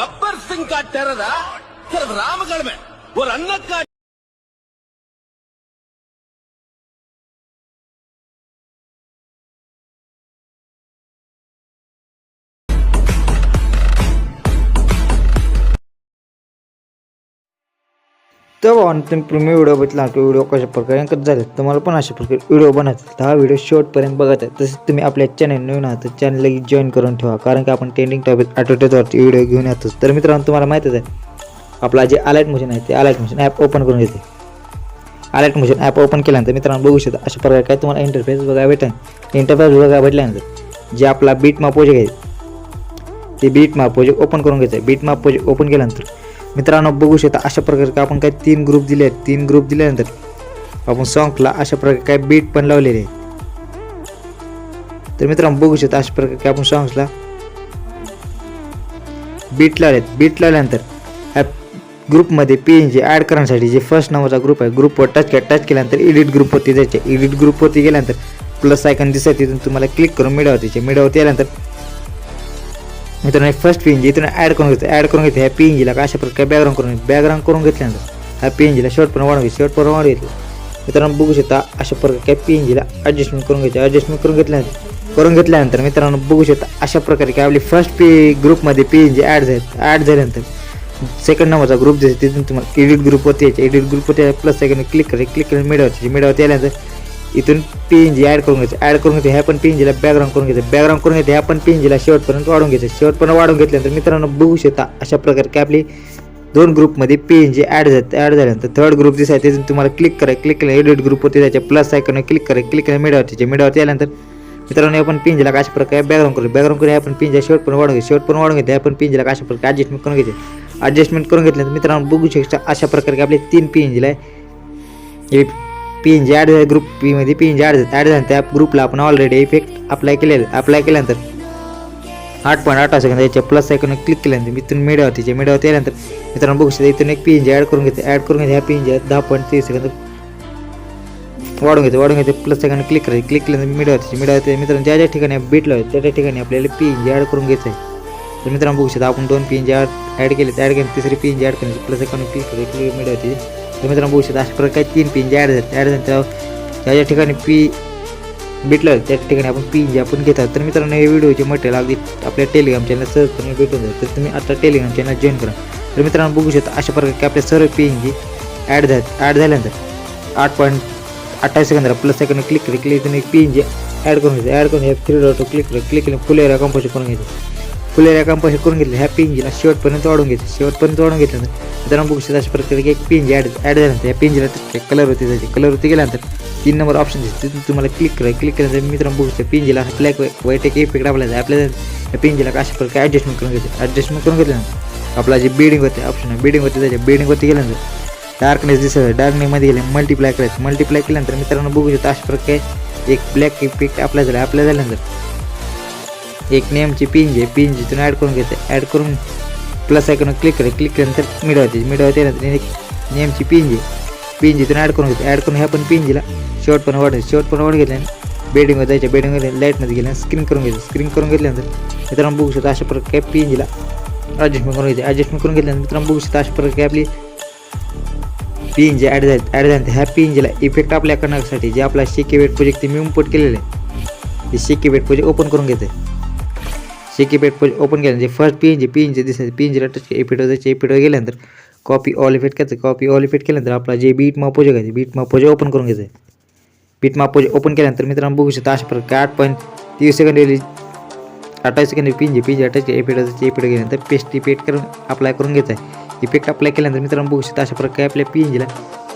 கப்பர் சிங் காட்டுறதா? ராமகிழமை. ஒரு அன்னக்காட்டு तर भावांनो तुम्ही प्रीमियम व्हिडिओ बघितला की? व्हिडिओ कशा प्रकारे कट झाले? तुम्हाला पण अशा प्रकारे व्हिडिओ बनायचा तर हा व्हिडिओ शेवटपर्यंत बघत आहे. तसेच तुम्ही आपल्या चॅनल नवीन आहात तर चॅनल लगेच जॉईन करून ठेवा. कारण की आपण ट्रेंडिंग टॉपिक आठवड्यावरती व्हिडिओ घेऊन येतोच. तर मित्रांनो तुम्हाला माहितीच आहे आपला जे अलर्ट मोशन आहे ते अलर्ट मोशन ॲप ओपन करून घेते. अलर्ट मोशन ॲप ओपन केल्यानंतर मित्रांनो बघू शकता अशा प्रकारे काय तुम्हाला इंटरफेस बघायला भेटेल. इंटरफेस बघायला भेटल्यानंतर जे आपला बीट माप प्रोजेक्ट आहे ते बीट माप प्रोजेक्ट ओपन करून घ्यायचं आहे. बीट माप प्रोजेक्ट ओपन केल्यानंतर मित्रांनो बघू शकता अशा प्रकारे आपण काय तीन ग्रुप दिले आहेत. तीन ग्रुप दिल्यानंतर आपण सॉंगला अशा प्रकारे काय बीट पण लावलेले आहेत तर मित्रांनो बघू शकता अशा प्रकारे आपण सॉंग्सला बीट लावलेत बीट लावल्यानंतर ह्या ग्रुपमध्ये पी एन जी ॲड करण्यासाठी जे फर्स्ट नंबरचा ग्रुप आहे ग्रुपवर टच केला टच केल्यानंतर एडिट ग्रुपवरती जायचे. एडिट ग्रुपवरती गेल्यानंतर प्लस आयकन दिसत तिथून तुम्हाला क्लिक करून मिळवतीचे मिडावरती आल्यानंतर मित्रांनो फर्स्ट पी एन जी इथून ॲड करून घेतो ॲड करून घेतो ह्या पी एन जीला अशा प्रकारे बॅकग्राऊंड करून बॅकग्राऊंड करून घेतल्यानंतर ह्या पी एन जीला शॉर्ट पण वाढवू शॉर्ट पण घेतलं मित्रांनो बघू शकता अशा प्रकारे पी एन जीला ॲडजस्टमेंट करून घ्यायचे ॲडजस्टमेंट करून घेतल्यानंतर करून घेतल्यानंतर मित्रांनो बघू शकता अशा प्रकारे काय आपली फर्स्ट पी ग्रुपमध्ये पी एन जी ॲड झाली. ॲड झाल्यानंतर सेकंड नंबरचा ग्रुप दिसतो तिथून तुम्हाला एडिट ग्रुपवरती यायचे. एडिट ग्रुपवरती प्लस सेकंड क्लिक करायचे क्लिक करून मिळवायचे मिळवते आल्यानंतर इथून पी एन जी ॲड करून घ्यायचं ॲड करून घ्यायचं ह्या पण पी एन जीला बॅकग्राऊंड करून घ्यायचं बॅकग्राऊंड करून घ्यायचं ह्या पण पी एन जीला शेवटपर्यंत वाढून घ्यायचं शेवटपर्यंत वाढून घेतल्यानंतर मित्रांनो बघू शकता अशा प्रकारे की आपली दोन ग्रुपमध्ये पी एन जी ॲड झाले ॲड झाल्यानंतर थर्ड ग्रुप दिसायचं तिथून तुम्हाला क्लिक करा. क्लिक केलं एडिट ग्रुपवरती जायचे प्लस आयकॉनवर क्लिक करा. क्लिक केलं मिळवायचे मिळवते आल्यानंतर मित्रांनो आपण पिंजला अशा प्रकारे बॅकग्राऊंड करू बॅकग्राऊंड करून आपण पिंजा शेवट पण वाढून घ्यायचे शेवट पण वाढून घेते आपण पिंजला अशा प्रकारे ॲडजस्टमेंट करून घेते ॲडजस्टमेंट करून घेतल्यानंतर मित्रांनो बघू शकता अशा प्रकारे आपले तीन पिंजला आहे. पी एन जी ॲड झाले ग्रुप पीमध्ये P N G add add झाले त्या ग्रुपला आपण ऑलरेडी इफेक्ट अप्लाय केलेलं अप्लाय केल्यानंतर आठ पॉईंट अठरा सेकंद याच्या प्लस सेकंड क्लिक केल्यानंतर इथून मिळवते जे मिळवते आल्यानंतर मित्रांनो बघू शकता इथून एक पी एन जी ॲड करून घेते ॲड करून घेते ह्या पी एन जी दहा पॉईंट तीस सेकंद वाढून घेते वाढून घेते प्लस सेकंड क्लिक करायचे क्लिक केल्यानंतर मिळवते मिळवते मित्रांनो ज्या ज्या ठिकाणी बीट लावते त्या त्या ठिकाणी आपल्याला पी एन जी ॲड करून घ्यायचं आहे तर मित्रांनो बघू शकता आपण दोन P N G add add केले ॲड केले तिसरी पी एन जी ॲड करायची प्लस सेकंड क्लिक करायची क्लिक मिळवते तर मित्रांनो बघू शकता अशा प्रकारे तीन पी एन जी ॲड झाले. ॲड झाले त्या ज्या ज्या ठिकाणी पी भेटलं त्या ठिकाणी आपण पी जे आपण घेतात तर मित्रांनो हे व्हिडिओचे मटेरियल अगदी आपल्या टेलिग्राम चॅनल सहजपणे भेटून जाईल. तर तुम्ही आता टेलिग्राम चॅनल जॉईन करा. तर मित्रांनो बघू शकता अशा प्रकारे आपल्या सर्व पी एन जी ॲड झाले ॲड झाल्यानंतर आठ पॉईंट अठ्ठावीस सेकंदाला प्लस सेकंड क्लिक करा. क्लिक तुम्ही पी एन जी ॲड करून घ्यायचं ॲड करून घ्या. थ्री डॉट क्लिक करा. क्लिक केलं फुल एरिया कंपोज करून घ्यायचं फुलेल्या एरिया कंपोज करून घेतलं. ह्या पिंजीला शेवटपर्यंत वाढून घेतलं. शेवटपर्यंत वाढून घेतल्यानंतर मित्रांनो बघू शकता अशा प्रकारे की एक पिंजी ॲड ॲड झाल्यानंतर या पिंजीला कलर होती कलरवरती कलर कलरवरती गेल्यानंतर तीन नंबर ऑप्शन दिसते. तिथून तुम्हाला क्लिक करा. क्लिक केल्यानंतर मित्रांनो बघू शकता पिंजीला ब्लॅक व्हाईट एक इफेक्ट आपल्याला आपल्याला या पिंजीला अशा प्रकारे ॲडजस्टमेंट करून घेते ॲडजस्टमेंट करून घेतल्यानंतर आपला जे बिडिंग होते ऑप्शन बिडिंग होते त्याच्या बिडिंगवरती गेल्यानंतर डार्कनेस दिसत डार्कनेसमध्ये गेले मल्टिप्लाय करायचं. मल्टिप्लाय केल्यानंतर मित्रांनो बघू शकता अशा प्रकारे एक ब्लॅक इफेक्ट आपल्या झाला. आपल्या झाल्यानंतर एक नेमची पिंज आहे पिंजीतून ॲड करून घेते. ॲड करून प्लस आयकॉन क्लिक करे. क्लिक केल्यानंतर मिळवते मिळवते नंतर एक नेमची पिंज आहे पिंजीतून ॲड करून घेते. ॲड करून ह्या पण पिंजीला शॉर्ट पण वाढ शॉर्ट पण वाढ घेतल्याने बेडिंगवर जायच्या बेडिंगमध्ये लाईटमध्ये गेल्या स्क्रीन करून घेतलं स्क्रीन करून घेतल्यानंतर मित्रांनो बघू शकता अशा प्रकारे पिंजीला ॲडजस्टमेंट करून घेते. ॲडजस्टमेंट करून घेतल्यानंतर मित्रांनो बघू शकता अशा प्रकारे आपली पिंजे ॲड झाले ॲड झाल्यानंतर ह्या पिंजीला इफेक्ट आपल्या करण्यासाठी जे आपला शेकी वेट प्रोजेक्ट ते मी इम्पोर्ट केलेलं आहे. ते शेकी वेट प्रोजेक्ट ओपन करून घेते. शेकी कीपॅड प्रोजेक्ट ओपन केल्यानंतर जे फर्स्ट पिंजे पी एन जीला टच इफेक्ट जायचे इफेक्ट गेल्यानंतर कॉपी ऑल इफेक्ट करायचं कॉपी ऑल इफेक्ट केल्यानंतर आपला जे बीट मापोजे प्रोजेक्ट बीट मापोजे ओपन करून घ्यायचं बीट मापोजे ओपन केल्यानंतर मित्रांनो बघू शकता अशा प्रकारे आठ पॉईंट तीस सेकंड गेली अठ्ठावीस सेकंड पी एन पिंजे जी अठ्ठावीस इफेक्ट जायचे इफेक्ट गेल्यानंतर पेस्ट इफेक्ट करून अप्लाय करून घ्यायचं आहे इफेक्ट अप्लाय केल्यानंतर मित्रांनो बघू शकता अशा प्रकारे आपल्या जीला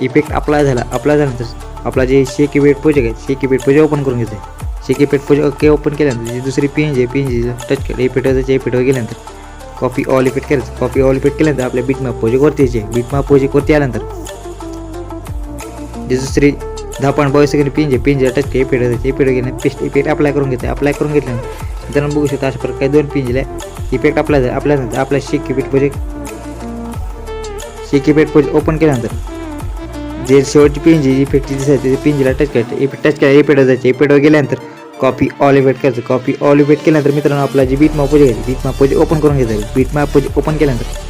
इफेक्ट अप्लाय झाला. अप्लाय झाल्यानंतर आपला जे शेकी बेट पोजे आहे शेकी बेट पोजे ओपन करून घ्यायचं आहे शेकी पेट प्रोजेक्ट ओके ओपन केल्यानंतर जी दुसरी पी एन जी टच केलं इफेक्ट जायचे गेल्यानंतर कॉपी ऑल इफेक्ट करायचं कॉपी ऑल इफेक्ट केल्यानंतर आपल्या बीट मॅप प्रोजेक्टवरती यायचे बीट मॅप प्रोजेक्टवरती आल्यानंतर जी दुसरी दहा पॉईंट बावीस सेकंड पिंज आहे पिंज टच के इफेक्ट जायचे इफेक्ट गेल्यानंतर पेस्ट इफेक्ट अप्लाय करून घेते अप्लाय करून घेतल्यानंतर मित्रांनो बघू शकता अशा प्रकारे दोन पिंजला इफेक्ट अप्लाय झाला आपल्यानंतर आपल्या आपला shake effect project shake effect project open केल्यानंतर जे शेवटची पिंजी इफेक्ट दिसायची ते पिंजीला टच करायचं इफेक्ट टच केला इफेक्ट जायचे इफेक्टवर गेल्यानंतर कॉपी ऑलिवेट करायचं कॉपी ऑलिवेट केल्यानंतर मित्रांनो आपला जी बीट मॅप घ्यायची बीट मॅप ओपन करून घ्यायचं बीट मॅप ओपन केल्यानंतर.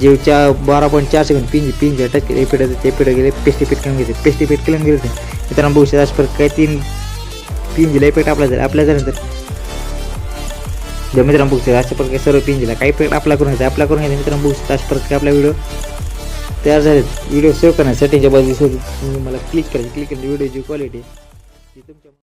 जेवच्या बारा पॉईंट चार सेकंड पिंज पिंज टच केले पेट ते पेट गेले पेस्टी पेट करून घेते पेस्टी पेट केलं गेले मित्रांनो बघू शकता काय प्रकारे तीन पिंजला पेट आपला झाला आपल्या झाल्यानंतर. जर मित्रांनो बघू शकता अशा प्रकारे सर्व पिंजला काही पेट आपला करून घ्यायचा आपला करून घ्यायचा मित्रांनो बघू शकता अशा प्रकारे आपला व्हिडिओ तयार झाले व्हिडिओ सेव्ह करण्यासाठी सेटिंगच्या बाजूस तुम्ही मला क्लिक करायची क्लिक केली व्हिडिओची क्वालिटी ती तुमच्या